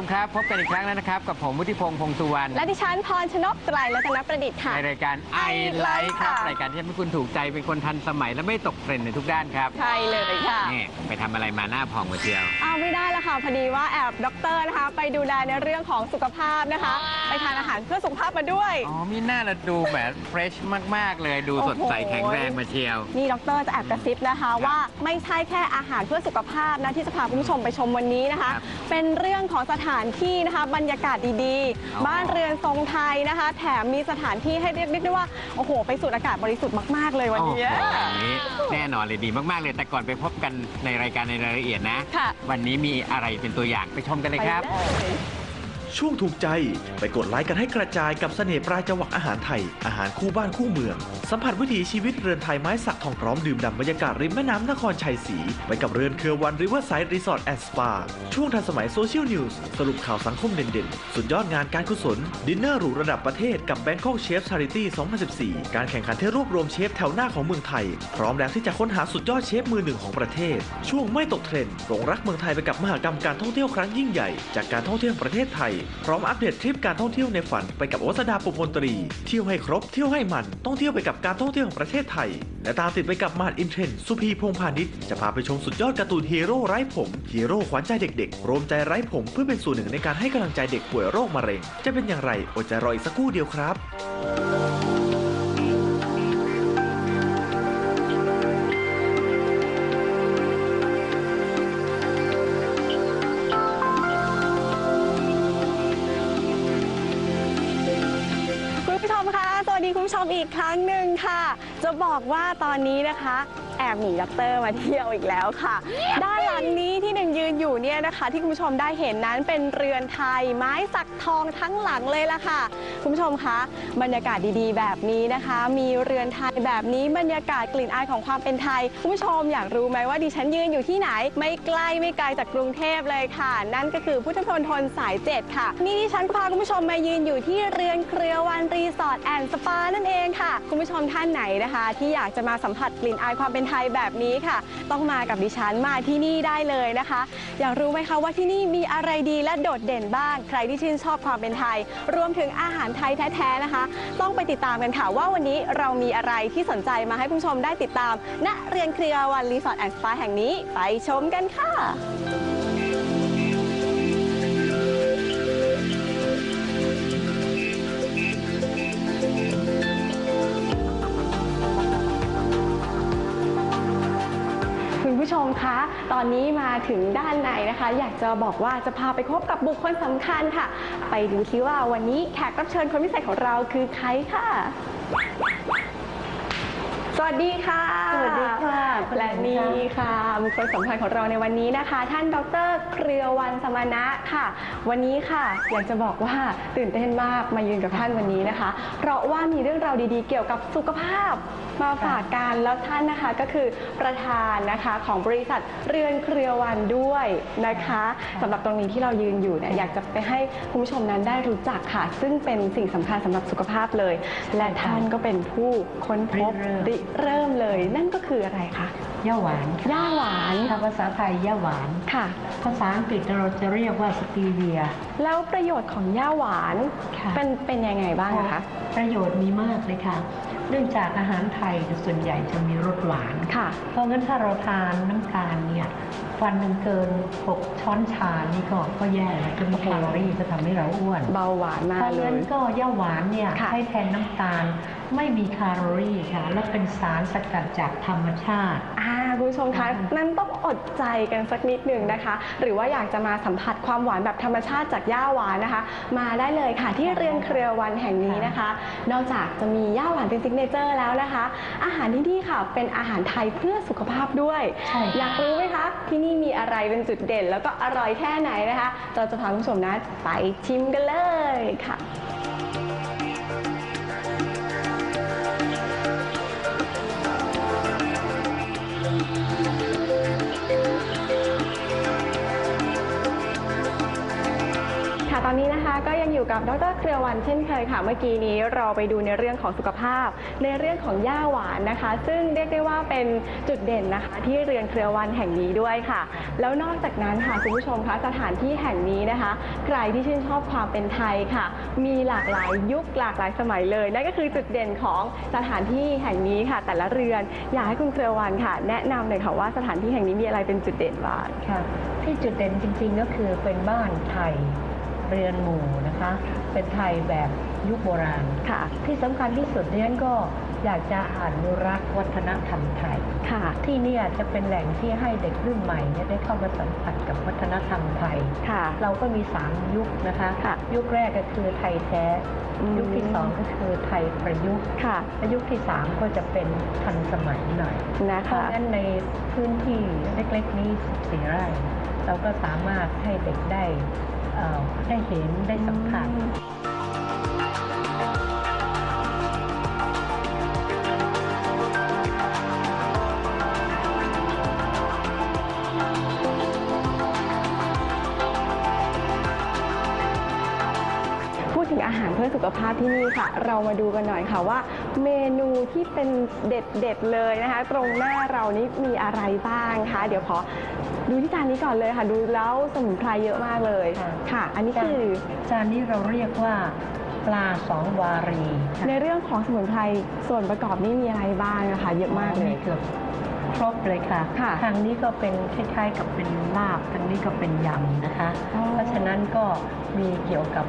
มครับ พบกันอีกครั้งแล้วนะครับ กับผมวุฒิพงษ์พงษ์สุวรรณและดิฉันพรชนกไตรรัตนประดิษฐ์ค่ะ ในรายการ I I Like Like ครับ ค่ะ รายการที่ทำให้คุณถูกใจเป็นคนทันสมัยและไม่ตกเทรนด์ในทุกด้านครับใช่เลยค่ะนี่ไปทำอะไรมาหน้าผ่องมาเชียว เอาไม่ได้ละค่ะ พอดีว่าแอบด็อกเตอร์นะคะ ไปดูแลในเรื่องของสุขภาพนะคะ ไปทานอาหารเพื่อสุขภาพมาด้วย อ๋อมีหน้าเราดูแบบเฟรชมาก ๆ เลยดูสดใสโอ้โห แข็งแรงมาเชียว นี่ด็อกเตอร์จะแอบกระซิบนะคะ ว่าไม่ใช่แค่อาหารเพื่อสุขภาพนะที่จะพาคุณผู้ชมไปชมวันนี้นะคะ ครับเป็นเรื่องของสถานที่นะคะบรรยากาศดีอ๋อๆบ้านเรือนทรงไทยนะคะ แถมมีสถานที่ให้เรียกได้ว่า โอ้โห ไปสูดอากาศบริสุทธิ์มาก ๆ เลยวันโอ้โหนี้อย่างนี้แน่นอนเลยดีมากๆเลยแต่ก่อนไปพบกันในรายการในรายละเอียดนะ ค่ะ วันนี้มีอะไรเป็นตัวอย่างไปชมกันเลยครับ ไปเลย ช่วงถูกใจ ไปกดไลค์กันให้กระจายกับเสน่ห์ปลายจังหวะอาหารไทย อาหารคู่บ้านคู่เมือง สัมผัสวิถีชีวิตเรือนไทยไม้สักทองพร้อมดื่มด่ำบรรยากาศริมแม่น้ำนครชัยศรีไปกับเรือนเครือวันริเวอร์ไซด์รีสอร์ทแอนด์สปาช่วงทันสมัยโซเชียลนิวส์สรุปข่าวสังคมเด่นๆ สุดยอดงานการกุศล ดินเนอร์หรูระดับประเทศกับ Bangkok Chef Charity 2014 การแข่งขันที่รวบรวมเชฟแถวหน้าของเมืองไทย พร้อมแล้วที่จะค้นหาสุดยอดเชฟมือหนึ่งของประเทศ ช่วงไม่ตกเทรนด์หลงรักเมืองไทยไปกับมหกรรมการท่องเที่ยวครั้งยิ่งใหญ่ จากการท่องเที่ยวประเทศไทยพร้อมอัปเดตทริปการท่องเที่ยวในฝันไปกับโอสดาปุพนตรี เที่ยวให้ครบเที่ยวให้มันต้องเที่ยวไปกับการท่องเที่ยวของประเทศไทย และตามติดไปกับมาดอินเทรนด์สุพีพงพาณิชย์จะพาไปชมสุดยอดการ์ตูนฮีโร่ไร้ผมฮีโร่ขวัญใจเด็กๆรวมใจไร้ผมเพื่อเป็นส่วนหนึ่งในการให้กำลังใจเด็กป่วยโรคมะเร็ง จะเป็นอย่างไรอดใจรออีกสักครู่เดียวครับ คุณผู้ชมอีกครั้งหนึ่งค่ะ จะบอกว่าตอนนี้นะคะ แอบหนีด็อกเตอร์มาเที่ยวอีกแล้วค่ะ ด้านหลังนี้ที่หนึ่งยืนอยู่เนี่ยนะคะ ที่คุณผู้ชมได้เห็นนั้นเป็นเรือนไทย ไม้สักทองทั้งหลังเลยล่ะค่ะ คุณผู้ชมคะบรรยากาศดีๆ แบบนี้นะคะ มีเรือนไทยแบบนี้บรรยากาศกลิ่นอายของความเป็นไทย คุณผู้ชมอยากรู้ไหมว่าดิฉันยืนอยู่ที่ไหน ไม่ไกล้ไม่ไกลจากกรุงเทพเลยค่ะ นั่นก็คือพุทธมณฑลสายเจ็ดค่ะ นี่ดิฉันพาคุณผู้ชมมายืนอยู่ที่เรือนเครือวันรีสอร์ทแอนด์สปานั่นเองค่ะ คุณผู้ชมท่านไหนนะคะ ที่อยากจะมาสัมผัสกลิ่นอายความเป็นไทยแบบนี้ค่ะ ต้องมากับดิฉันมาที่นี่ได้เลยนะคะอยากรู้ไหมคะว่าที่นี่มีอะไรดีและโดดเด่นบ้าง ใครที่ชื่นชอบความเป็นไทย รวมถึงอาหารไทยแท้ๆนะคะ ต้องไปติดตามกันค่ะว่าวันนี้เรามีอะไรที่สนใจมาให้คุณผู้ชมได้ติดตามณเรียนเครือวันรีสอร์ทแอนด์สปาแห่งนี้ ไปชมกันค่ะ อนนี้มาถึงด้านในนะคะ อยากจะบอกว่าจะพาไปพบกับบุคคลสำคัญค่ะ ไปดูซิว่าวันนี้แขกรับเชิญคนพิเศษของเราคือใครค่ะ วัสดีค่ะสวัสดีค่ะและนี่ค่ะบุคคลสำคัญของเราในวันนี้นะคะ ท่านดรเครือวันสมณะค่ะ วันนี้ค่ะอยากจะบอกว่าตื่นเต้นมากมายืนกับท่านวันนี้นะคะ เพราะว่ามีเรื่องราวดีๆ เกี่ยวกับสุขภาพมาฝากกันแล้วท่านนะคะก็คือประธานนะคะของบริษัทเรือนเครือวันด้วยนะคะสำหรับตรงนี้ที่เรายืนอยู่เนี่ยอยากจะไปให้คุณผู้ชมนั้นได้รู้จักค่ะ ซึ่งเป็นสิ่งสำคัญสำหรับสุขภาพเลย และท่านก็เป็นผู้ค้นพบริเริ่มริเริ่มเลย นั่นก็คืออะไรคะย่าหวานย่าหวานถ้าภาษาไทยย่าหวานค่ะ ภาษาอังกฤษเราจะเรียกว่าสตีเวีย แล้วประโยชน์ของย่าหวานค่ะเป็นเป็นยังไงบ้างอะคะ ประโยชน์มีมากเลยค่ะ เนื่องจากอาหารไทยส่วนใหญ่จะมีรสหวานค่ะ เพราะงั้นถ้าเราทานน้ำตาลเนี่ยวันหนึ่งเกิน 6 ช้อนชานี่ก็ก็แย่แล้วคือแคลอรี่จะทำให้เราอ้วน เบาหวานมาเพราะเลงั้นยก็ย่าหวานเนี่ยค่ะให้แทนน้ำตาล ไม่มีแคลอรี่ค่ะ และเป็นสารสกัดจากธรรมชาติ อ่าคุณผู้ชมคะอืมนั่นต้องอดใจกันสักนิดหนึ่งนะคะ หรือว่าอยากจะมาสัมผัสความหวานแบบธรรมชาติจากย่าหวานนะคะ มาได้เลยค่ะที่เรือนเครือวันแห่งนี้นะคะ นอกจากจะมีย่าหวานเป็นซิกเนเจอร์แล้วนะคะ อาหารที่นี่ค่ะเป็นอาหารไทยเพื่อสุขภาพด้วย ใช่อยากรู้ไหมคะที่นี่มีอะไรเป็นจุดเด่น แล้วก็อร่อยแค่ไหนนะคะ เราจะพาคุณผู้ชมนะไปชิมกันเลยค่ะ อยู่กับดรเครือวันเช่นเคยค่ะ เมื่อกี้นี้เราไปดูในเรื่องของสุขภาพ ในเรื่องของย่าหวานนะคะ ซึ่งเรียกได้ว่าเป็นจุดเด่นนะคะ ที่เรือนเครือวันแห่งนี้ด้วยค่ะ แล้วนอกจากนั้นค่ะคุณผู้ชมคะสถานที่แห่งนี้นะคะ ใครที่ชื่นชอบความเป็นไทยค่ะ มีหลากหลายยุคหลากหลายสมัยเลยนั่นก็คือจุดเด่นของสถานที่แห่งนี้ค่ะ แต่ละเรือนอยากให้คุณเครือวันค่ะ แนะนำหน่อยค่ะว่าสถานที่แห่งนี้มีอะไรเป็นจุดเด่นบ้างค่ะที่จุดเด่นจริง ๆ ก็คือเป็นบ้านไทย เรือนหมู่นะคะ เป็นไทยแบบยุคโบราณ ค่ะ ที่สำคัญที่สุดเนี่ยก็ อยากจะอนุรักษ์วัฒนธรรมไทย ค่ะ ที่เนี่ยจะเป็นแหล่งที่ให้เด็กรุ่นใหม่เนี่ยได้เข้ามาสัมผัสกับวัฒนธรรมไทย ค่ะ เราก็มี 3 ยุคนะคะค่ะยุคแรกก็คือไทยแท้อืมยุคที่ 2 ก็คือไทยประยุกต์ ค่ะและยุคที่ 3 ก็จะเป็นทันสมัยหน่อยนะเพราะคะงั้นในพื้นที่เล็กๆนี้14ไร่ เราก็สามารถให้เด็กได้เอ่อได้เห็นได้สัมผัส พื่อสุขภาพที่นี่ค่ะ เรามาดูกันหน่อยค่ะว่า เมนูที่เป็นเด็ดๆเลยนะคะ ตรงหน้าเรานี้มีอะไรบ้างคะ เดี๋ยวขอดูที่จานนี้ก่อนเลยค่ะ ดูแล้วสมุนไพรเยอะมากเลยค่ะ ค่ะ อันนี้คือจานนี้เราเรียกว่าปลาสองวารีค่ะในเรื่องของสมุนไพรส่วนประกอบนี่มีอะไรบ้างนะคะ เยอะมากเลยเกือบ ครบเลยค่ะ ค่ะทางนี้ก็เป็นคล้ายๆกับเป็นลาบทางนี้ก็เป็นยำนะคะ อ๋อ เพราะฉะนั้นก็มีเกี่ยวกับ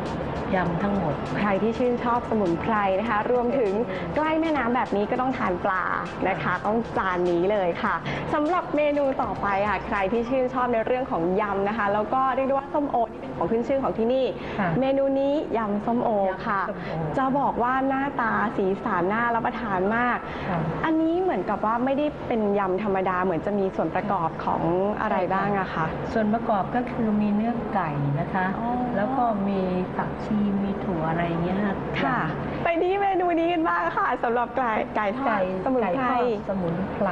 ยำทั้งหมด ใครที่ชื่นชอบสมุนไพรนะคะ รวมถึงใกล้แม่น้ำแบบนี้ก็ต้องทานปลานะคะ ต้องจานนี้เลยค่ะสำหรับเมนูต่อไปค่ะ ใครที่ชื่นชอบในเรื่องของยำนะคะ แล้วก็เรียกได้ว่าส้มโอที่เป็นของขึ้นชื่อของที่นี่ ค่ะเมนูนี้ยำส้มโอค่ะ ยำส้มโอ จะบอกว่าหน้าตาสีสันน่ารับประทานมาก ค่ะ อันนี้เหมือนกับว่าไม่ได้เป็นยำธรรมดาเหมือนจะมีส่วนประกอบของอะไรบ้างอะคะ ส่วนประกอบก็คือมีเนื้อไก่นะคะ อ๋อ แล้วก็มีผักชีมีถั่วอะไรอย่างเงี้ยค่ะไปที่เมนูนี้กันบ้างค่ะสำหรับไก่ไก่ทอไก่ดสมุนไก่ไพทร อดสมุนไพร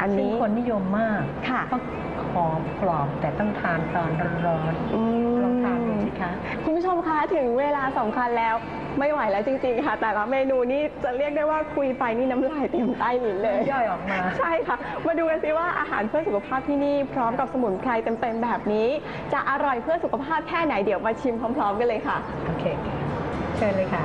อันนี้ ซึ่งคนนิยมมากค่ะเพราะหอมกรอบแต่ต้องทานตอนร้อนอืมๆลองทานดูสิ คะคุณผู้ชมคะถึงเวลาสำคัญแล้วไม่ไหวแล้วจริงๆค่ะ แต่ละเมนูนี่จะเรียกได้ว่าคุยไปนี่น้ำลายเต็มใต้ลิ้นเลยย่อยออกมา ใช่ค่ะ มาดูกันสิว่าอาหารเพื่อสุขภาพที่นี่พร้อมกับสมุนไพรเต็มๆแบบนี้ จะอร่อยเพื่อสุขภาพแค่ไหนเดี๋ยวมาชิมพร้อม ๆ กันเลยค่ะโอเคเชิญเลยค่ะ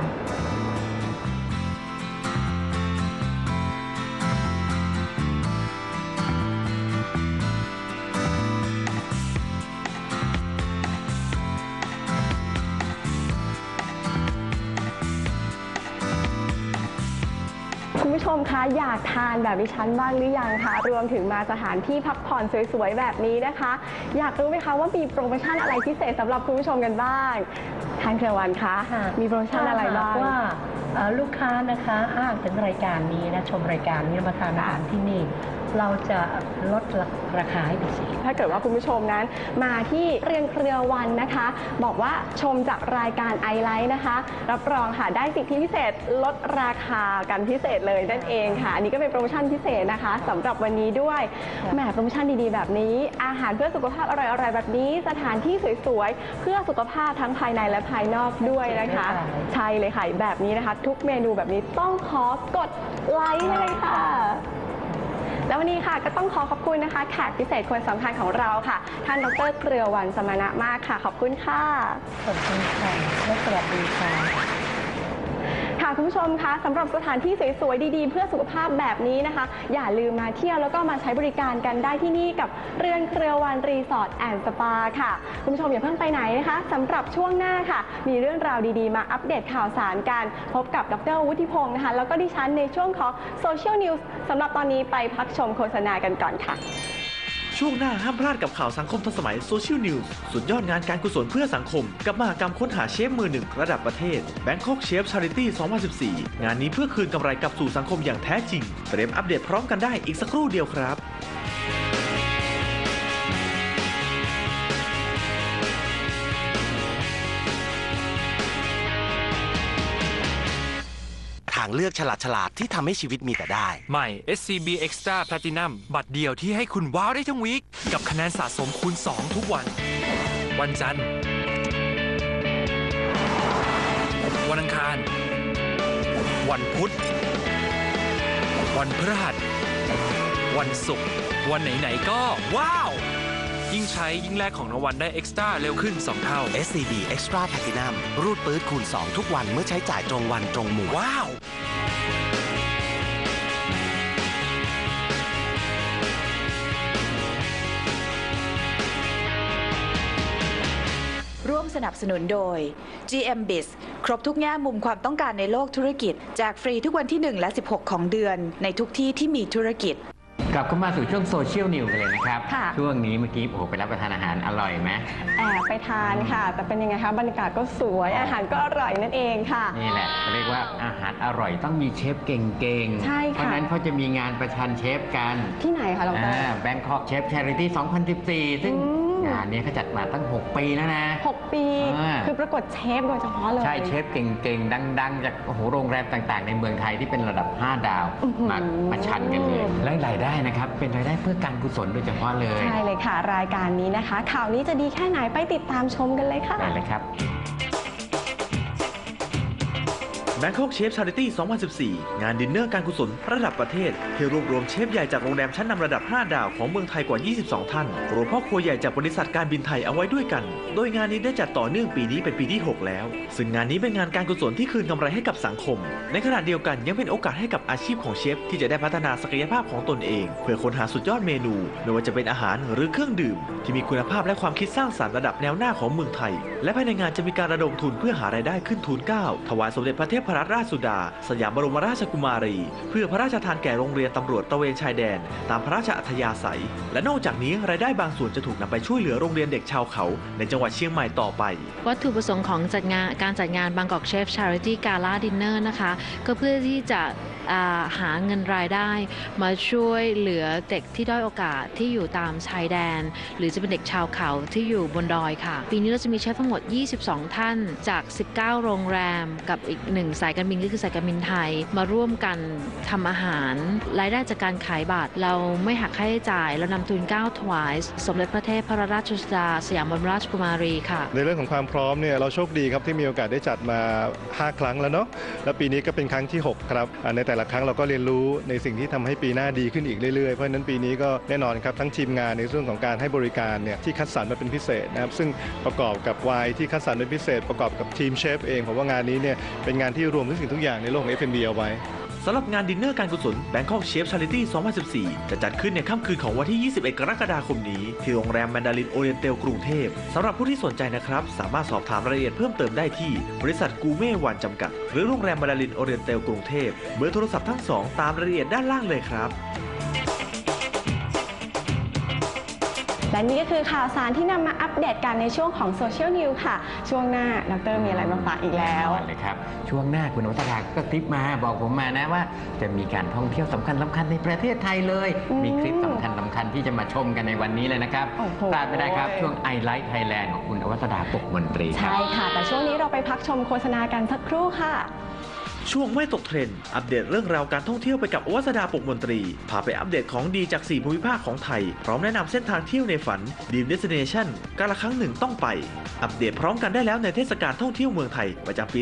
มคะอยากทานแบบดิฉันบ้างหรือยังคะ รวมถึงมาสถานที่พักผ่อนสวยๆ แบบนี้นะคะ อยากรู้ไหมคะว่ามีโปรโมชั่นอะไรพิเศษสำหรับคุณผู้ชมกันบ้างทานเครือวันคะค่ะมีโปรโมชั่นอะไรบ้างถ้หกว่าเอ่อลูกค้านะคะอ้างถึงรายการนี้นะชมรายการนี้มาทานอาหารที่นี่ เราจะลดราคาให้พิเศษถ้าเกิดว่าคุณผู้ชมนั้น มาที่เรียนเครือวันนะคะ บอกว่าชมจากรายการไอไลท์นะคะ รับรองค่ะได้สิทธิพิเศษลดราคากันพิเศษเลยนั่นเองค่ะ อันนี้ก็เป็นโปรโมชั่นพิเศษนะคะสำหรับวันนี้ด้วยค่ะแหมโปรโมชั่นดีๆ แบบนี้ อาหารเพื่อสุขภาพอร่อยๆแบบนี้ สถานที่สวยๆ เพื่อสุขภาพทั้งภายในและภายนอกด้วยนะคะ ใช่เลยค่ะแบบนี้นะคะ ทุกเมนูแบบนี้ต้องขอกดไลค์ให้เลยค่ะ แล้ววันนี้ค่ะก็ต้องขอขอบคุณนะคะ แขกพิเศษคนสำคัญของเราค่ะ ท่านดรเครือวันสมณะมากค่ะ ขอบคุณค่ะ ขอบคุณค่ะและสวัสดีค่ะ ค่ะคุณผู้ชมคะสำหรับสถานที่สวยๆดีๆ เพื่อสุขภาพแบบนี้นะคะ อย่าลืมมาเที่ยวแล้วก็มาใช้บริการกันได้ที่นี่กับเรือนเครือวันรีสอร์ทแอนด์สปาค่ะ คุณผู้ชมอย่าเพิ่งไปไหนนะคะสำหรับช่วงหน้าค่ะ มีเรื่องราวดีๆ มาอัปเดตข่าวสารกัน พบกับดรวุฒิพงศ์นะคะ แล้วก็ดิฉันในช่วงของโซเชียลนิวส์สำหรับตอนนี้ไปพักชมโฆษณากันก่อนค่ะ ช่วงหน้าห้ามพลาดกับข่าวสังคมทันสมัยโซเชียลนิวส์สุดยอดงานการกุศลเพื่อสังคม กับมหากรรมค้นหาเชฟมือหนึ่งระดับประเทศ Bangkok Chef Charity 2014 งานนี้เพื่อคืนกำไรกลับสู่สังคมอย่างแท้จริง เตรียมอัปเดตพร้อมกันได้อีกสักครู่เดียวครับางเลือกฉลาดฉลาดๆที่ทำให้ชีวิตมีแต่ได้ ใหม่ SCB Extra Platinum บัตรเดียวที่ให้คุณว้าวได้ทั้งวีคกับคะแนนสะสมคูณ 2 ทุกวัน วันจันทร์ วันอังคาร วันพุธ วันพฤหัส วันศุกร์ วันไหน ๆ ก็ว้าว ยิ่งใช้ยิ่งแลกของรางวัลได้เอ็กซ์ตร้าเร็วขึ้น 2 เท่า SCB Extra Platinum รูดปื๊ดคูณ 2 ทุกวันเมื่อใช้จ่ายตรงวันตรงหมู่ว้าว ร่วมสนับสนุนโดย GM Biz ครบทุกแง่มุมความต้องการในโลกธุรกิจ แจกฟรีทุกวันที่ 1 และ 16 ของเดือน ในทุกที่ที่มีธุรกิจ กลับเข้ามาสู่ช่วงโซเชียลนิวกันเลยนะครับ ค่ะ ช่วงนี้เมื่อกี้โอ้โหไปรับประทานอาหารอร่อยไหม แอบไปทานค่ะ แต่เป็นยังไงคะบรรยากาศก็สวยอาหารก็อร่อยนั่นเองค่ะ นี่แหละเขาเรียกว่าอาหารอร่อยต้องมีเชฟเก่งๆ ใช่ค่ะ เพราะฉะนั้นเขาจะมีงานประชันเชฟกันที่ไหนคะดรแบงคอกเชฟ c h ริตี้2014 ซึ่งอืม งานนี้เขาจัดมาตั้ง 6 ปีแล้วนะหกปีอ่าคือประกวดเชฟโดยเฉพาะเลย ใช่เชฟเก่งๆ ดัง ๆ จากโอ้โหโรงแรมต่างๆ ในเมืองไทยที่เป็นระดับ 5 ดาวอื้อหือมาประชันกันเลยและรายได้นะครับ เป็นรายได้เพื่อการกุศลโดยเฉพาะเลย ใช่เลยค่ะ รายการนี้นะคะ ข่าวนี้จะดีแค่ไหนไปติดตามชมกันเลยค่ะได้เลยครับ Bangkok Chef Charity 2014 งานดินเนอร์การกุศลระดับประเทศ ที่รวบรวมเชฟใหญ่จากโรงแรมชั้นนำระดับ 5 ดาวของเมืองไทยกว่า 22 ท่านรวมพ่อครัวใหญ่จากบริษัทการบินไทยเอาไว้ด้วยกัน โดยงานนี้ได้จัดต่อเนื่องปีนี้เป็นปีที่ 6 แล้ว ซึ่งงานนี้เป็นงานการกุศลที่คืนกำไรให้กับสังคม ในขณะเดียวกันยังเป็นโอกาสให้กับอาชีพของเชฟที่จะได้พัฒนาศักยภาพของตนเอง เพื่อค้นหาสุดยอดเมนูไม่ว่าจะเป็นอาหารหรือเครื่องดื่ม ที่มีคุณภาพและความคิดสร้างสรรค์ระดับแนวหน้าของเมืองไทย และภายในงานจะมีการระดมทุนเพื่อหารายได้ขึ้นทุนเก้าถวายสมเด็จพระเทพรัตนราชสุดา สยามบรมราชกุมารี เพื่อพระราชทานแก่โรงเรียนตำรวจตระเวนชายแดน ตามพระราชอัธยาศัย และนอกจากนี้รายได้บางส่วนจะถูกนำไปช่วยเหลือโรงเรียนเด็กชาวเขา ในจังหวัดเชียงใหม่ต่อไป วัตถุประสงค์ของจัดงานการจัดงานบางกอกเชฟชาริตี้กาลาดินเนอร์นะคะ ก็เพื่อที่จะ หาเงินรายได้ มาช่วยเหลือเด็กที่ด้อยโอกาสที่อยู่ตามชายแดน หรือจะเป็นเด็กชาวเขาที่อยู่บนดอยค่ะ ปีนี้เราจะมีเชฟทั้งหมด 22 ท่านจาก 19 โรงแรม กับอีกหนึ่งสายการบินก็คือสายการบินไทย มาร่วมกันทำอาหาร รายได้จากการขายบัตรเราไม่หักค่าใช้จ่าย เรานำทุนเกล้าถวาย สมเด็จพระเทพพระราชสุดาสยามบรมราชกุมารีค่ะ ในเรื่องของความพร้อมเนี่ยเราโชคดีครับที่มีโอกาสได้จัดมา 5 ครั้งแล้วเนาะแล้วปีนี้ก็เป็นครั้งที่ 6 ครับในแต่ละครั้งเราก็เรียนรู้ในสิ่งที่ทำให้ปีหน้าดีขึ้นอีกเรื่อยๆ เพราะฉะนั้นปีนี้ก็แน่นอนครับทั้งทีมงานในเรื่องของการให้บริการเนี่ยที่คัดสรรมาเป็นพิเศษนะครับซึ่งประกอบกับวายที่คัดสรรเป็นพิเศษ ประกอบกับทีมเชฟเองผมว่างานนี้เนี่ยเป็นงานที่รวมทุกสิ่งทุกอย่างในโลกของ F&B เอาไว้ สำหรับงานดินเนอร์การกุศล Bangkok Chef Charity 2014 จะจัดขึ้นในค่ำคืนของวันที่ 21 กรกฎาคมนี้ ที่โรงแรมแมนดารินโอเรียนเตลกรุงเทพสำหรับผู้ที่สนใจนะครับ สามารถสอบถามรายละเอียดเพิ่มเติมได้ที่ บริษัทกูเม่วันจำกัด หรือโรงแรมแมนดารินโอเรียนเตลกรุงเทพเบอร์โทรศัพท์ทั้งสองตามรายละเอียดด้านล่างเลยครับและนี่ก็คือข่าวสารที่นำมา เดตกันในช่วงของโซเชียลนิวค่ะ ช่วงหน้าดรมีอะไรมาฝากอีกแล้วแน่นอนเลยครับ ช่วงหน้าคุณวัฒนาก็คลิปมาบอกผมมานะว่า จะมีการท่องเที่ยวสำคัญสำคัญในประเทศไทยเลยอืมมีคลิปสำคัญสำคัญที่จะมาชมกันในวันนี้เลยนะครับโอ้โหพลาดไม่ได้ครับช่วง i l i ฟ์ไทยแลนด์ของคุณอวัฒนาปกมนตรีครับใช่ค่ะ แต่ช่วงนี้เราไปพักชมโฆษณากันสักครู่ค่ะ ช่วงไม่ตกเทรนด์อัปเดตเรื่องราวการท่องเที่ยวไปกับอวัสดาปกมนตรี พาไปอัปเดตของดีจาก 4 ภูมิภาคของไทย พร้อมแนะนำเส้นทางเที่ยวในฝัน Dream Destination การละครั้งหนึ่งต้องไป อัปเดตพร้อมกันได้แล้วในเทศกาลท่องเที่ยวเมืองไทย ประจำปี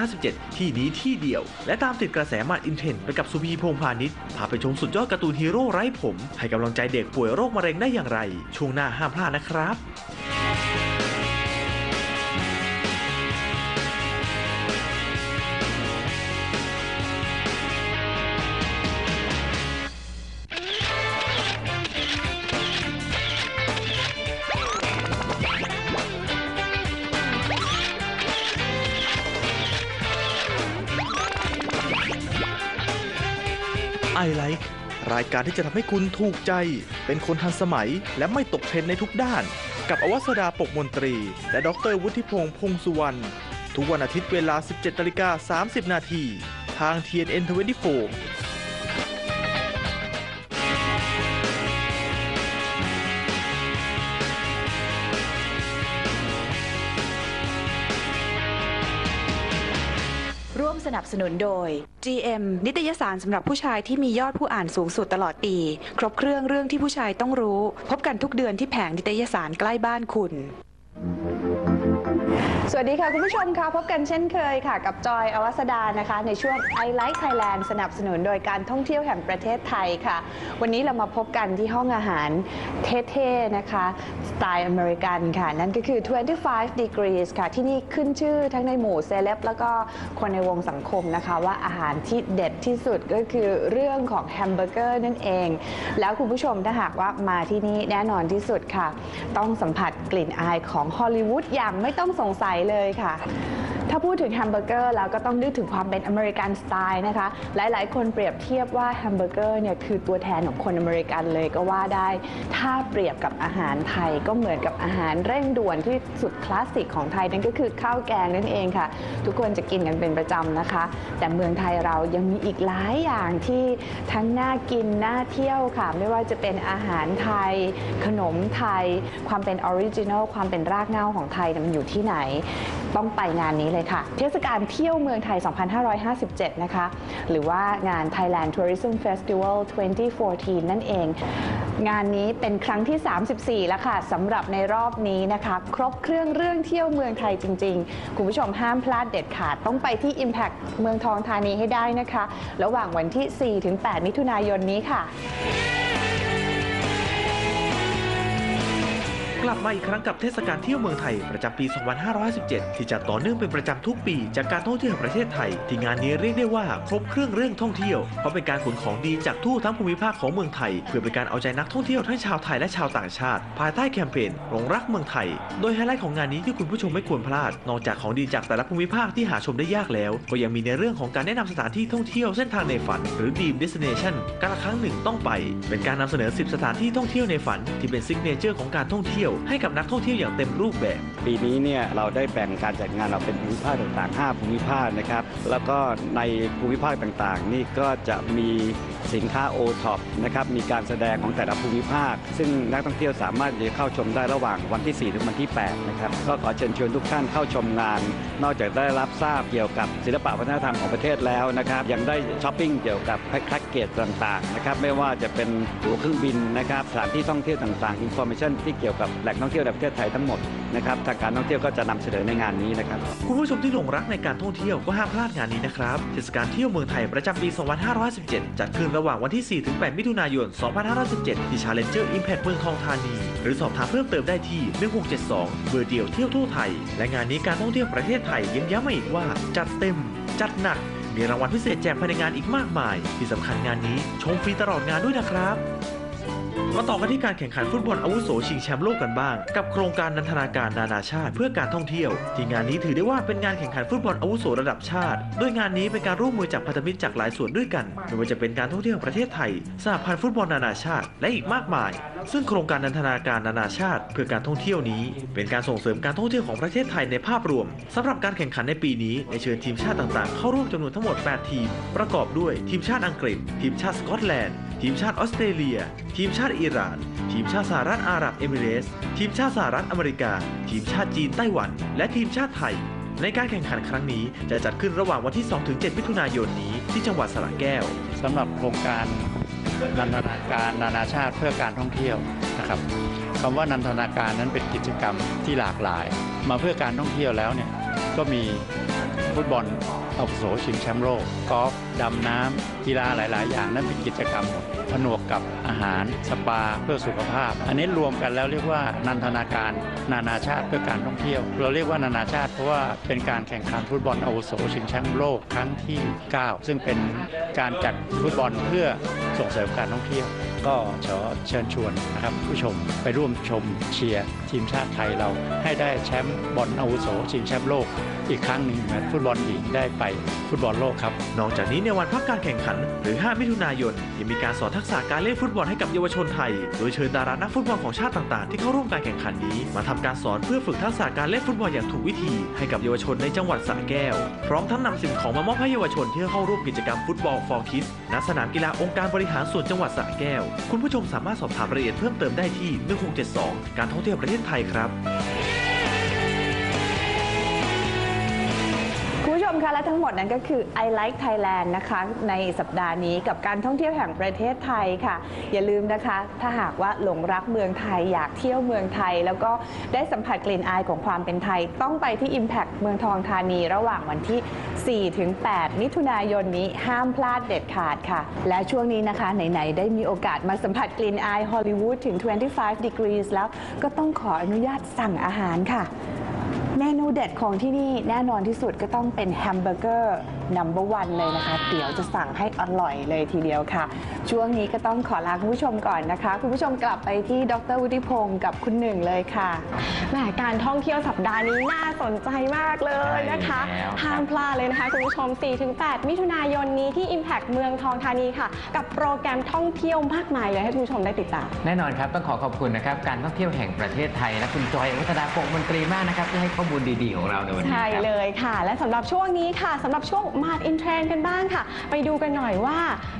2557 ที่นี้ที่เดียว และตามติดกระแสมาดอินเทรนไปกับสุพีพงพาณิชย์พาไปชมสุดยอดการ์ตูนฮีโร่ไร้ผม ให้กำลังใจเด็กป่วยโรคมะเร็งได้อย่างไร ช่วงหน้าห้ามพลาดนะครับายการที่จะทำให้คุณถูกใจ เป็นคนทันสมัยและไม่ตกเทรนในทุกด้าน กับอวสดาปกมนตรี และดรวุฒิพงษ์พงษ์สุวรรณทุกวันอาทิตย์เวลา 17นาฬิกา30 นาทีทาง TNN 24 สนับสนุนโดย GM นิตยสารสำหรับผู้ชายที่มียอดผู้อ่านสูงสุดตลอดปี ครบเครื่องเรื่องที่ผู้ชายต้องรู้ พบกันทุกเดือนที่แผงนิตยสารใกล้บ้านคุณ สวัสดีค่ะ คุณผู้ชมค่ะ พบกันเช่นเคยค่ะ กับจอยอวัสดานะคะ ในช่วง I Like Thailand สนับสนุนโดยการท่องเที่ยวแห่งประเทศไทยค่ะ วันนี้เรามาพบกันที่ห้องอาหารเท่ๆนะคะ สไตล์อเมริกันค่ะ นั่นก็คือ 25 degrees ค่ะ ที่นี่ขึ้นชื่อทั้งในหมู่เซเลบแล้วก็คนในวงสังคมนะคะ ว่าอาหารที่เด็ดที่สุดก็คือเรื่องของแฮมเบอร์เกอร์นั่นเอง แล้วคุณผู้ชมถ้าหากว่ามาที่นี่แน่นอนที่สุดค่ะ ต้องสัมผัสกลิ่นอายของฮอลลีวูดอย่างไม่ต้องสงสัยเลยค่ะ ถ้าพูดถึงแฮมเบอร์เกอร์แล้วก็ต้องนึกถึงความเป็นอเมริกันสไตล์นะคะ หลายๆ คนเปรียบเทียบว่าแฮมเบอร์เกอร์เนี่ยคือตัวแทนของคนอเมริกันเลยก็ว่าได้ ถ้าเปรียบกับอาหารไทยก็เหมือนกับอาหารเร่งด่วนที่สุดคลาสสิกของไทยนั่นก็คือข้าวแกงนั่นเองค่ะ ทุกคนจะกินกันเป็นประจำนะคะ แต่เมืองไทยเรายังมีอีกหลายอย่างที่ทั้งน่ากินน่าเที่ยวค่ะ ไม่ว่าจะเป็นอาหารไทย ขนมไทย ความเป็นออริจินัลความเป็นรากเหง้าของไทยเนี่ยมันอยู่ที่ไหนต้องไปงานนี้เลยค่ะ เทศกาลเที่ยวเมืองไทย 2557 นะคะ หรือว่างาน Thailand Tourism Festival 2014 นั่นเอง งานนี้เป็นครั้งที่ 34 แล้วค่ะสำหรับในรอบนี้นะคะ ครบเครื่องเรื่องเที่ยวเมืองไทยจริง ๆ คุณผู้ชมห้ามพลาดเด็ดขาด ต้องไปที่ Impact เมืองทองธานีให้ได้นะคะ ระหว่างวันที่ 4-8 มิถุนายนนี้ค่ะ ลับมาอีกครั้งกับเทศกาลเที่ยวเมืองไทยประจำปี 2557 ที่จัดต่อเนื่องเป็นประจำทุกปี จากการท่องเที่ยวแห่งประเทศไทย ที่งานนี้เรียกได้ว่าครบเครื่องเรื่องท่องเที่ยวเพราะเป็นการขนของดีจากทั่วทั้งภูมิภาคของเมืองไทย เพื่อเป็นการเอาใจนักท่องเที่ยวทั้งชาวไทยและชาวต่างชาติ ภายใต้แคมเปญหลงรักเมืองไทย โดยไฮไลท์ของงานนี้ที่คุณผู้ชมไม่ควรพลาด นอกจากของดีจากแต่ละภูมิภาคที่หาชมได้ยากแล้ว ก็ยังมีในเรื่องของการแนะนำสถานที่ท่องเที่ยวเส้นทางในฝัน หรือ Dream Destination การละครั้งหนึ่งต้องไป เป็นการนำเสนอ 10 สถานที่ท่องเที่ยวในฝันที่เป็นซิกเนเจอร์ของการท่องเที่ยวให้กับนักท่องเที่ยวอย่างเต็มรูปแบบ ปีนี้เนี่ยเราได้แบ่งการจัดงานออกเป็นภูมิภาคต่างๆ 5 ภูมิภาคนะครับ แล้วก็ในภูมิภาคต่างๆ นี่ก็จะมี สินค้าโอท็อปนะครับมีการแสดงของแต่ละภูมิภาค ซึ่งนักท่องเที่ยวสามารถจะเข้าชมได้ระหว่างวันที่ 4 ถึงวันที่ 8 นะครับ ก็ขอเชิญชวนทุกท่านเข้าชมงาน นอกจากได้รับทราบเกี่ยวกับศิลปะวัฒนธรรมของประเทศแล้วนะครับ ยังได้ช้อปปิ้งเกี่ยวกับแพ็กเกจต่างๆนะครับไม่ว่าจะเป็นตั๋วเครื่องบินนะครับสถานที่ท่องเที่ยวต่างๆอินโฟมชันที่เกี่ยวกับแหล่งท่องเที่ยวในประเทศไทยทั้งหมดนะครับทางการท่องเที่ยวก็จะนำเสนอในงานนี้นะครับ คุณผู้ชมที่หลงรักในการท่องเที่ยวก็ห้ามพลาดงานนี้นะครับ เทศกาลเที่ยวเมืองไทยประจำปี 2517 จัดขึ้นระหว่างวันที่ 4-8 มิถุนายน 2517 ที่ Challenger Impact เมืองทองธานี หรือสอบถามเพิ่มเติมได้ที่ 1672 เบอร์เดียวเที่ยวทั่วไทย และงานนี้การท่องเที่ยวประเทศไทยย้ำย้ำมาอีกว่า จัดเต็ม จัดหนัก มีรางวัลพิเศษแจกภายในงานอีกมากมาย ที่สำคัญงานนี้ชมฟรีตลอดงานด้วยนะครับ มาต่อกันที่การแข่งขันฟุตบอลอาวุโสชิงแชมป์โลกกันบ้าง กับโครงการนันทนาการนานาชาติเพื่อการท่องเที่ยว ที่งานนี้ถือได้ว่าเป็นงานแข่งขันฟุตบอลอาวุโสระดับชาติ โดยงานนี้เป็นการร่วมมือจากพันธมิตรจากหลายส่วนด้วยกันไม่ว่าจะเป็นการท่องเที่ยวแห่งประเทศไทยสหพันธ์ฟุตบอลนานาชาติ และอีกมากมาย ซึ่งโครงการนันทนาการนานาชาติ เพื่อการท่องเที่ยวนี้ เป็นการส่งเสริมการท่องเที่ยวของประเทศไทยในภาพรวมสำหรับการแข่งขันในปีนี้ได้เชิญทีมชาติต่างๆ เข้าร่วมจำนวนทั้งหมด 8 ทีม ประกอบด้วยทีมชาติอังกฤษ ทีมชาติสกอตแลนด์ ทีมชาติออสเตรเลีย ทีมชาติอิหร่าน ทีมชาติสหรัฐอาหรับเอมิเรตส์ทีมชาติสหรัฐอเมริกา ทีมชาติจีนไต้หวัน และทีมชาติไทย ในการแข่งขันครั้งนี้จะจัดขึ้นระหว่างวันที่ 2-7 มิถุนายนนี้ที่จังหวัดสระแก้วสำหรับโครงการนันทนาการนานาชาติเพื่อการท่องเที่ยวนะครับคำว่านันทนาการนั้นเป็นกิจกรรมที่หลากหลาย มาเพื่อการท่องเที่ยวแล้วเนี่ยก็มี ฟุตบอลอาวุโสชิงแชมป์โลกกอล์ฟดำน้ำกีฬาหลาย ๆ อย่างนั้นเป็นกิจกรรมหมดผนวกกับอาหารสปาเพื่อสุขภาพ อันนี้รวมกันแล้วเรียกว่านันทนาการนานาชาติเพื่อการท่องเที่ยว เราเรียกว่านานาชาติเพราะว่าเป็นการแข่งขันฟุตบอลอาวุโสชิงแชมป์โลกครั้งที่ 9 ซึ่งเป็นการจัดฟุตบอลเพื่อส่งเสริมการท่องเที่ยว ก็ขอเชิญชวนนะครับผู้ชมไปร่วมชมเชียร์ทีมชาติไทยเราให้ได้แชมป์บอลอาวุโสชิงแชมป์โลก อีกครั้งหนึ่งเหมือนฟุตบอลหญิงได้ไปฟุตบอลโลกครับ นอกจากนี้ในวันพักการแข่งขัน หรือ 5 มิถุนายนยังมีการสอนทักษะการเล่นฟุตบอลให้กับเยาวชนไทย โดยเชิญดารานักฟุตบอลของชาติต่างๆ ที่เข้าร่วมการแข่งขันนี้ มาทำการสอนเพื่อฝึกทักษะการเล่นฟุตบอลอย่างถูกวิธี ให้กับเยาวชนในจังหวัดสระแก้ว พร้อมทั้งนำสิ่งของมามอบให้เยาวชนที่เข้าร่วมกิจกรรมฟุตบอลฟอร์คิสณสนามกีฬาองค์การบริหารส่วนจังหวัดสระแก้ว คุณผู้ชมสามารถสอบถามรายละเอียดเพิ่มเติมได้ที่1672 การท่องเที่ยวประเทศไทยครับ คะและทั้งหมดนั้นก็คือ I Like Thailand นะคะในสัปดาห์นี้กับการท่องเที่ยวแห่งประเทศไทยค่ะ อย่าลืมนะคะ ถ้าหากว่าหลงรักเมืองไทยอยากเที่ยวเมืองไทย แล้วก็ได้สัมผัสกลิ่นอายของความเป็นไทย ต้องไปที่ Impact เมืองทองธานี ระหว่างวันที่4ถึง8มิถุนายนนี้ห้ามพลาดเด็ดขาดค่ะ และช่วงนี้นะคะไหนๆได้มีโอกาสมาสัมผัสกลิ่นอายฮอลลีวูดถึง 25 degrees แล้วก็ต้องขออนุญาตสั่งอาหารค่ะ เมนูเด็ดของที่นี่แน่นอนที่สุดก็ต้องเป็นแฮมเบอร์เกอร์ นัมเบอร์วันเลยนะคะ เดี๋ยวจะสั่งให้อร่อยเลยทีเดียวค่ะ ช่วงนี้ก็ต้องขอลาคุณผู้ชมก่อนนะคะ คุณผู้ชมกลับไปที่ดรวุฒิพงศ์กับคุณหนึ่งเลยค่ะแหมการท่องเที่ยวสัปดาห์นี้น่าสนใจมากเลยนะคะใช่แล้วครับ ห้ามพลาดเลยนะคะคุณผู้ชม 4-8 มิถุนายนนี้ที่ Impact เมืองทองธานีค่ะ กับโปรแกรมท่องเที่ยวมากมายเลยให้คุณผู้ชมได้ติดตาม แน่นอนครับต้องขอขอบคุณนะครับการท่องเที่ยวแห่งประเทศไทยและคุณจอยวัฒนาพงศ์มนตรีมากนะครับที่ให้ข้อมูลดีๆของเราในวันนี้ใช่ครับ เลยค่ะ และสำหรับช่วงนี้ค่ะสำหรับช่วงมาดอินเทรนกันบ้างค่ะ ไปดูกันหน่อยว่า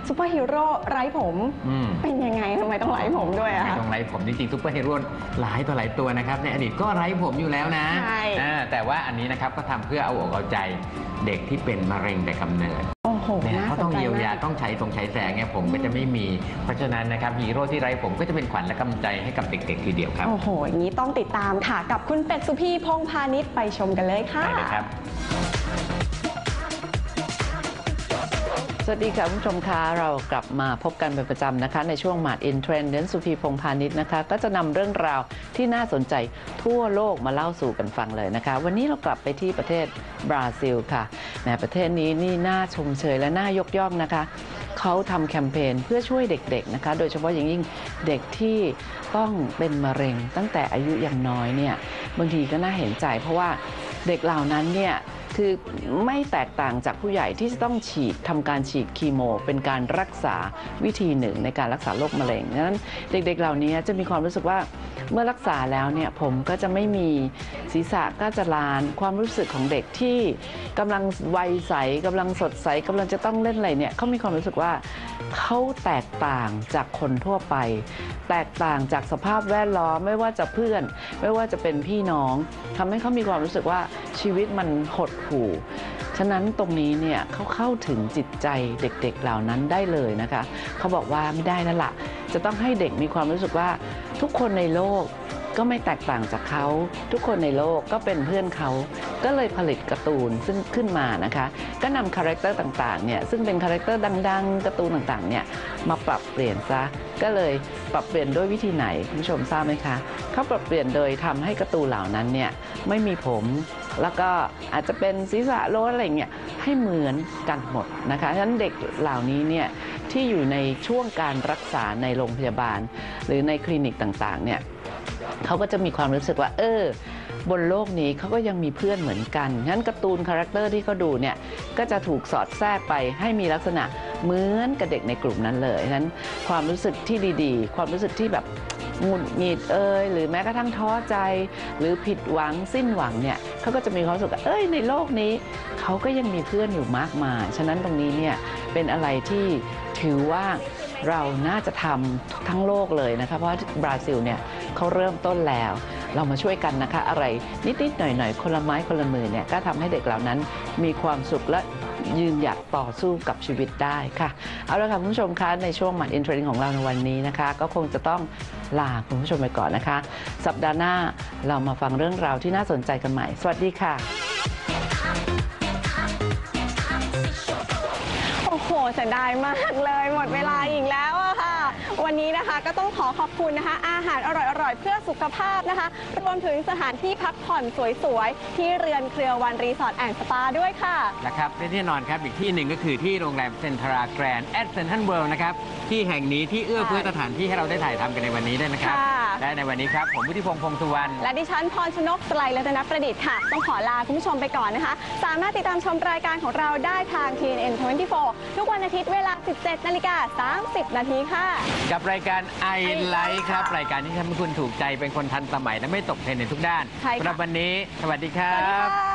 ซูเปอร์ฮีโร่ไร้ผม อืม เป็นยังไงทำไมต้องไร้ผมด้วยอะไม่คะต้องไร้ผมจริงๆซุปเปอร์ฮีโร่หลายต่อหลายตัวนะครับในอดีตก็ไร้ผมอยู่แล้วนะใช่ อ่าแต่ว่าอันนี้นะครับก็ทำเพื่อเอาอกเอาใจเด็กที่เป็นมะเร็งแต่กำเนิด โอ้โหเนี่ยน่าเขาสต้อนงใจเยียวยามาก ต้องใช้ตรงใช้แสงเนี่ยผมก็จะไม่มี เพราะฉะนั้นนะครับฮีโร่ที่ไร้ผมก็จะเป็นขวัญและกำลังใจให้กับเด็กๆทีเดียวครับโอ้โห อย่างนี้ต้องติดตามค่ะ กับคุณเป็ดสุพีพงษ์พาณิชย์ไปชมกันเลยค่ะ ได้เลยครับ สวัสดีค่ะผู้ชมคะเรากลับมาพบกันเป็นประจำนะคะ ในช่วงหมาดอินเทรนด์เดนสุพีพงพาณิชย์นะคะ ก็จะนำเรื่องราวที่น่าสนใจทั่วโลกมาเล่าสู่กันฟังเลยนะคะ วันนี้เรากลับไปที่ประเทศบราซิลค่ะแหมประเทศนี้นี่น่าชมเชยและน่ายกย่องนะคะเขาทำแคมเปญเพื่อช่วยเด็กๆนะคะ โดยเฉพาะอย่างยิ่งเด็กที่ต้องเป็นมะเร็งตั้งแต่อายุยังน้อยเนี่ยบางทีก็น่าเห็นใจเพราะว่าเด็กเหล่านั้นเนี่ย คือไม่แตกต่างจากผู้ใหญ่ที่จะต้องฉีดทำการฉีดคีโม เป็นการรักษาวิธีหนึ่งในการรักษาโรคมะเร็งดังนั้นเด็กๆ เหล่านี้จะมีความรู้สึกว่าเมื่อรักษาแล้วเนี่ยผมก็จะไม่มีศีรษะก็จะลานความรู้สึกของเด็กที่กำลังวัยใสกำลังสดใสกำลังจะต้องเล่นอะไรเนี่ยเขามีความรู้สึกว่าเขาแตกต่างจากคนทั่วไป แตกต่างจากสภาพแวดล้อมไม่ว่าจะเพื่อน ไม่ว่าจะเป็นพี่น้องทำให้เขามีความรู้สึกว่าชีวิตมันหดหู่ฉะนั้นตรงนี้เนี่ยเขาเข้าถึงจิตใจเด็กๆเหล่านั้นได้เลยนะคะเขาบอกว่าไม่ได้แล้วล่ะจะต้องให้เด็กมีความรู้สึกว่าทุกคนในโลกก็ไม่แตกต่างจากเขา ทุกคนในโลกก็เป็นเพื่อนเขา ก็เลยผลิตการ์ตูนซึ่งขึ้นมานะคะ ก็นำคาแรคเตอร์ต่างๆเนี่ยซึ่งเป็นคาแรคเตอร์ดังๆการ์ตูนต่างๆเนี่ยมาปรับเปลี่ยนซะก็เลยปรับเปลี่ยนด้วยวิธีไหนคุณผู้ชมทราบไหมคะเขาปรับเปลี่ยนโดยทำให้การ์ตูนเหล่านั้นเนี่ยไม่มีผม แล้วก็อาจจะเป็นศีรษะโล้นอะไรเงี้ยให้เหมือนกันหมดนะคะฉะนั้นเด็กเหล่านี้เนี่ยที่อยู่ในช่วงการรักษาในโรงพยาบาล หรือในคลินิกต่างๆเนี่ยเขาก็จะมีความรู้สึกว่า เออบนโลกนี้เขาก็ยังมีเพื่อนเหมือนกัน งั้นการ์ตูนคาแรคเตอร์ที่เขาดูเนี่ย ก็จะถูกสอดแทรกไปให้มีลักษณะเหมือนกับเด็กในกลุ่มนั้นเลยฉะนั้นความรู้สึกที่ดีๆ ความรู้สึกที่แบบ หงุดหงิดเอ่ยหรือแม้กระทั่งท้อใจ หรือผิดหวังสิ้นหวังเนี่ยเขาก็จะมีความรู้สึกเอ้ยในโลกนี้เขาก็ยังมีเพื่อนอยู่มากมายฉะนั้นตรงนี้เนี่ยเป็นอะไรที่ถือว่าเราน่าจะทำทั้งโลกเลยนะคะเพราะว่าบราซิลเนี่ยเขาเริ่มต้นแล้ว เรามาช่วยกันนะคะ อะไรนิดๆหน่อยๆคนละไม้คนละมือเนี่ยก็ทำให้เด็กเหล่านั้นมีความสุขและ ยืนหยัดต่อสู้กับชีวิตได้ค่ะเอาละค่ะคุณผู้ชมคะในช่วงหมัดอินเทรนด์ของเราในวันนี้นะคะ ก็คงจะต้องลาคุณผู้ชมไปก่อนนะคะ สัปดาห์หน้าเรามาฟังเรื่องราวที่น่าสนใจกันใหม่ สวัสดีค่ะ โอ้โหเสียดายมากเลยหมดเวลาอีกแล้ว วันนี้นะคะ ก็ต้องขอขอบคุณนะคะ อาหารอร่อยๆ เพื่อสุขภาพนะคะ รวมถึงสถานที่พักผ่อนสวยๆ ที่เรือนเครือวันรีสอร์ทแอนด์สปาด้วยค่ะ นะครับและที่แน่นอนครับอีกที่หนึ่งก็คือที่โรงแรมเซ็นทราแกรนด์แอดเซนทันเวิลด์นะครับ ที่แห่งนี้ที่เอื้อเฟื้อสถานที่ให้เราได้ถ่ายทำกันในวันนี้ด้วยนะครับ ค่ะ และในวันนี้ครับผมวุฒิพงษ์พงษ์สุวรรณ และดิฉันพรชนกไตรรัตนประดิษฐ์ค่ะ ต้องขอลาคุณผู้ชมไปก่อนนะคะ สามารถติดตามชมรายการของเราได้ทาง TNN 24 ทุกวันอาทิตย์เวลา 17 นาฬิกา 30 นาทีค่ะ กับรายการ I Like ครับ รายการที่ทำให้คุณถูกใจเป็นคนทันสมัยและไม่ตกเทรนด์ในทุกด้านใช่ค่ะ สำหรับวันนี้ สวัสดีครัสวัสดีบ ค่ะ